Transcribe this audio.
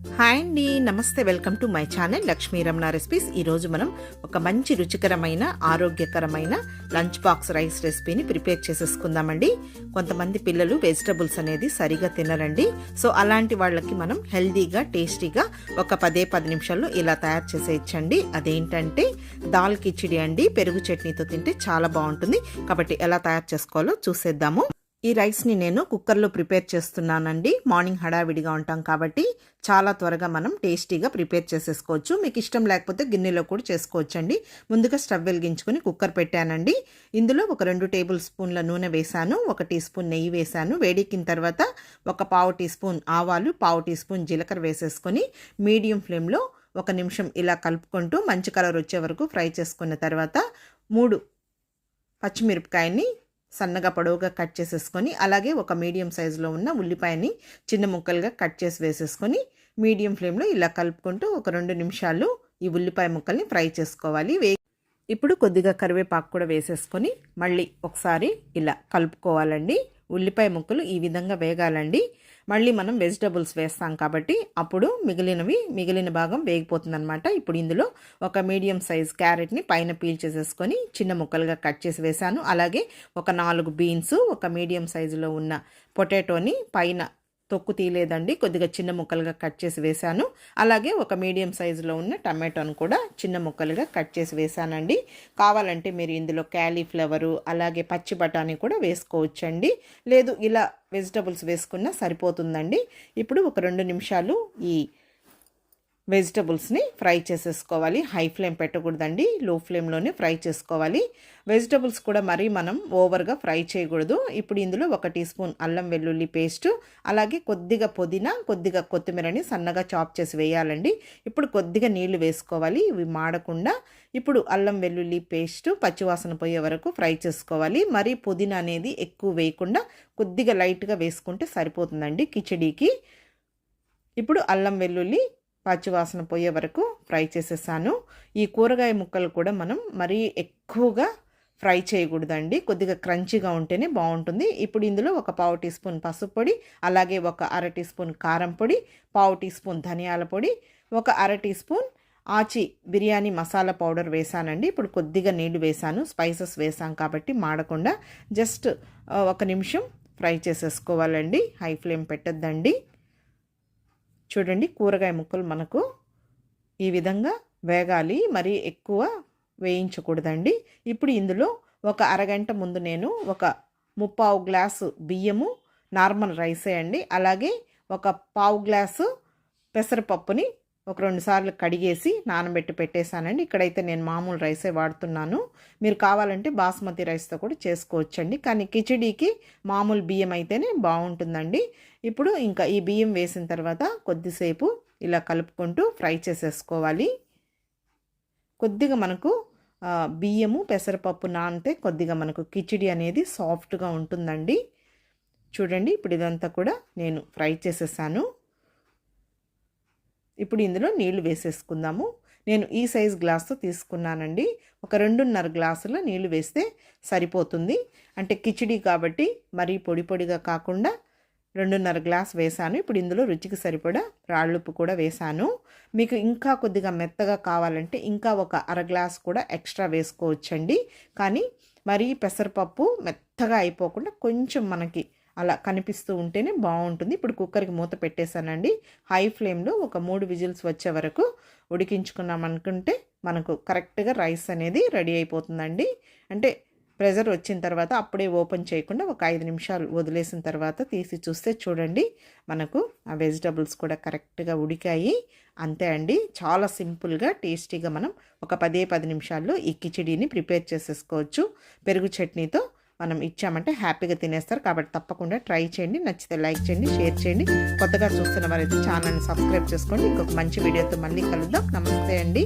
Hi అండి నమస్తే welcome to my channel Lakshmi Ramana recipes. ఈరోజు మనం ఒక మంచి రుచికరమైన ఆరోగ్యకరమైన లంచ్ బాక్స్ రైస్ రెసిపీని ప్రిపేర్ చేసేసుకుందామండి. కొంతమంది పిల్లలు వెజిటబుల్స్ అనేది సరిగా తినరండి. సో అలాంటి వాళ్ళకి మనం హెల్దీగా టేస్టీగా ఒక పదే పది నిమిషాల్లో ఇలా తయారు చేసేయచ్చండి. అదేంటంటే దాల్ కిచిడి అండి పెరుగు చట్నీతో తింటే చాలా బాగుంటుంది. కాబట్టి ఎలా తయారు చేసుకోవాలో చూసేద్దాము. ఈ రైస్ని నేను కుక్కర్లో ప్రిపేర్ చేస్తున్నానండి. మార్నింగ్ హడావిడిగా ఉంటాం కాబట్టి చాలా త్వరగా మనం టేస్టీగా ప్రిపేర్ చేసేసుకోవచ్చు. మీకు ఇష్టం లేకపోతే గిన్నెలో కూడా చేసుకోవచ్చండి. ముందుగా స్టవ్ వెలిగించుకొని కుక్కర్ పెట్టానండి. ఇందులో ఒక రెండు టేబుల్ స్పూన్ల నూనె వేశాను. ఒక టీ స్పూన్ నెయ్యి వేశాను. వేడెక్కిన తర్వాత ఒక పావు టీ స్పూన్ ఆవాలు పావు టీ స్పూన్ జీలకర్ర వేసేసుకొని మీడియం ఫ్లేమ్లో ఒక నిమిషం ఇలా కలుపుకుంటూ మంచి కలర్ వచ్చే వరకు ఫ్రై చేసుకున్న తర్వాత మూడు పచ్చిమిరపకాయని సన్నగా పొడవుగా కట్ చేసేసుకొని అలాగే ఒక మీడియం సైజులో ఉన్న ఉల్లిపాయని చిన్న ముక్కలుగా కట్ చేసి వేసేసుకొని మీడియం ఫ్లేమ్లో ఇలా కలుపుకుంటూ ఒక రెండు నిమిషాలు ఈ ఉల్లిపాయ ముక్కల్ని ఫ్రై చేసుకోవాలి. వే ఇప్పుడు కొద్దిగా కరివేపాకు కూడా వేసేసుకొని మళ్ళీ ఒకసారి ఇలా కలుపుకోవాలండి. ఉల్లిపాయ ముక్కలు ఈ విధంగా వేగాలండి. మళ్ళీ మనం వెజిటబుల్స్ వేస్తాం కాబట్టి అప్పుడు మిగిలినవి మిగిలిన భాగం వేగిపోతుందనమాట ఇప్పుడు ఇందులో ఒక మీడియం సైజ్ క్యారెట్ని పైన పీల్ చేసేసుకొని చిన్న ముక్కలుగా కట్ చేసి వేశాను. అలాగే ఒక నాలుగు బీన్స్ ఒక మీడియం సైజులో ఉన్న పొటాటోని పైన తొక్కు తీయలేదండి కొద్దిగా చిన్న ముక్కలుగా కట్ చేసి వేశాను. అలాగే ఒక మీడియం సైజులో ఉన్న టమాటోను కూడా చిన్న ముక్కలుగా కట్ చేసి వేశానండి. కావాలంటే మీరు ఇందులో క్యాలీఫ్లవరు అలాగే పచ్చి బఠానీ కూడా వేసుకోవచ్చండి. లేదు ఇలా వెజిటబుల్స్ వేసుకున్నా సరిపోతుందండి. ఇప్పుడు ఒక రెండు నిమిషాలు ఈ వెజిటబుల్స్ని ఫ్రై చేసేసుకోవాలి. హై ఫ్లేమ్ పెట్టకూడదండి. లో ఫ్లేమ్లోనే ఫ్రై చేసుకోవాలి. వెజిటబుల్స్ కూడా మరీ మనం ఓవర్గా ఫ్రై చేయకూడదు. ఇప్పుడు ఇందులో ఒక టీ స్పూన్ అల్లం వెల్లుల్లి పేస్ట్ అలాగే కొద్దిగా పుదీనా కొద్దిగా కొత్తిమీరని సన్నగా చాప్ చేసి వేయాలండి. ఇప్పుడు కొద్దిగా నీళ్ళు వేసుకోవాలి. ఇవి మాడకుండా ఇప్పుడు అల్లం వెల్లుల్లి పేస్ట్ పచ్చివాసన పోయే వరకు ఫ్రై చేసుకోవాలి. మరీ పుదీనా అనేది ఎక్కువ వేయకుండా కొద్దిగా లైట్గా వేసుకుంటే సరిపోతుందండి కిచడీకి. ఇప్పుడు అల్లం వెల్లుల్లి పచ్చివాసన పోయే వరకు ఫ్రై చేసేసాను. ఈ కూరగాయ ముక్కలు కూడా మనం మరీ ఎక్కువగా ఫ్రై చేయకూడదండి. కొద్దిగా క్రంచీగా ఉంటేనే బాగుంటుంది. ఇప్పుడు ఇందులో ఒక పావు టీ స్పూన్ పసుపు పొడి అలాగే ఒక అర టీ స్పూన్ కారం పొడి పావు టీ స్పూన్ ధనియాల పొడి ఒక అర టీ స్పూన్ ఆచి బిర్యానీ మసాలా పౌడర్ వేసానండి. ఇప్పుడు కొద్దిగా నీళ్ళు వేసాను స్పైసెస్ వేసాం కాబట్టి మాడకుండా జస్ట్ ఒక నిమిషం ఫ్రై చేసేసుకోవాలండి. హై ఫ్లేమ్ పెట్టద్దండి. చూడండి కూరగాయ ముక్కలు మనకు ఈ విధంగా వేగాలి మరి ఎక్కువ వేయించకూడదండి. ఇప్పుడు ఇందులో ఒక అరగంట ముందు నేను ఒక ముప్పావు గ్లాసు బియ్యము నార్మల్ రైసే అండి. అలాగే ఒక పావు గ్లాసు పెసరపప్పుని ఒక రెండు సార్లు కడిగేసి నానబెట్టి పెట్టేశానండి. ఇక్కడైతే నేను మామూలు రైసే వాడుతున్నాను. మీరు కావాలంటే బాస్మతి రైస్తో కూడా చేసుకోవచ్చండి. కానీ కిచడీకి మామూలు బియ్యం అయితేనే బాగుంటుందండి. ఇప్పుడు ఇంకా ఈ బియ్యం వేసిన తర్వాత కొద్దిసేపు ఇలా కలుపుకుంటూ ఫ్రై చేసేసుకోవాలి. కొద్దిగా మనకు బియ్యము పెసరపప్పు నానితే కొద్దిగా మనకు కిచిడి అనేది సాఫ్ట్గా ఉంటుందండి. చూడండి ఇప్పుడు ఇదంతా కూడా నేను ఫ్రై చేసేసాను. ఇప్పుడు ఇందులో నీళ్ళు వేసేసుకుందాము. నేను ఈ సైజ్ గ్లాస్తో తీసుకున్నానండి. ఒక రెండున్నర గ్లాసుల నీళ్ళు వేస్తే సరిపోతుంది. అంటే కిచిడి కాబట్టి మరీ పొడి పొడిగా కాకుండా రెండున్నర గ్లాస్ వేసాను ఇప్పుడు ఇందులో రుచికి సరిపడా రాళ్ళుప్పు కూడా వేసాను మీకు ఇంకా కొద్దిగా మెత్తగా కావాలంటే ఇంకా ఒక అర గ్లాస్ కూడా ఎక్స్ట్రా వేసుకోవచ్చండి. కానీ మరీ పెసరపప్పు మెత్తగా అయిపోకుండా కొంచెం మనకి అలా కనిపిస్తూ ఉంటేనే బాగుంటుంది. ఇప్పుడు కుక్కర్కి మూత పెట్టేశానండి. హై ఫ్లేమ్లో ఒక మూడు విజిల్స్ వచ్చే వరకు ఉడికించుకున్నాం అనుకుంటే మనకు కరెక్ట్గా రైస్ అనేది రెడీ అయిపోతుందండి. అంటే ప్రెజర్ వచ్చిన తర్వాత అప్పుడే ఓపెన్ చేయకుండా ఒక ఐదు నిమిషాలు వదిలేసిన తర్వాత తీసి చూస్తే చూడండి మనకు ఆ వెజిటబుల్స్ కూడా కరెక్ట్గా ఉడికాయి. అంతే అండి. చాలా సింపుల్గా టేస్టీగా మనం ఒక పదే పది నిమిషాల్లో ఈ కిచిడీని ప్రిపేర్ చేసేసుకోవచ్చు. పెరుగు చట్నీతో మనం ఇచ్చామంటే హ్యాపీగా తినేస్తారు. కాబట్టి తప్పకుండా ట్రై చేయండి. నచ్చితే లైక్ చేయండి షేర్ చేయండి. కొత్తగా చూస్తున్న వారైతే ఛానల్ని సబ్స్క్రైబ్ చేసుకోండి. ఇంకొక మంచి వీడియోతో మళ్ళీ కలుద్దాం. నమస్తే అండి.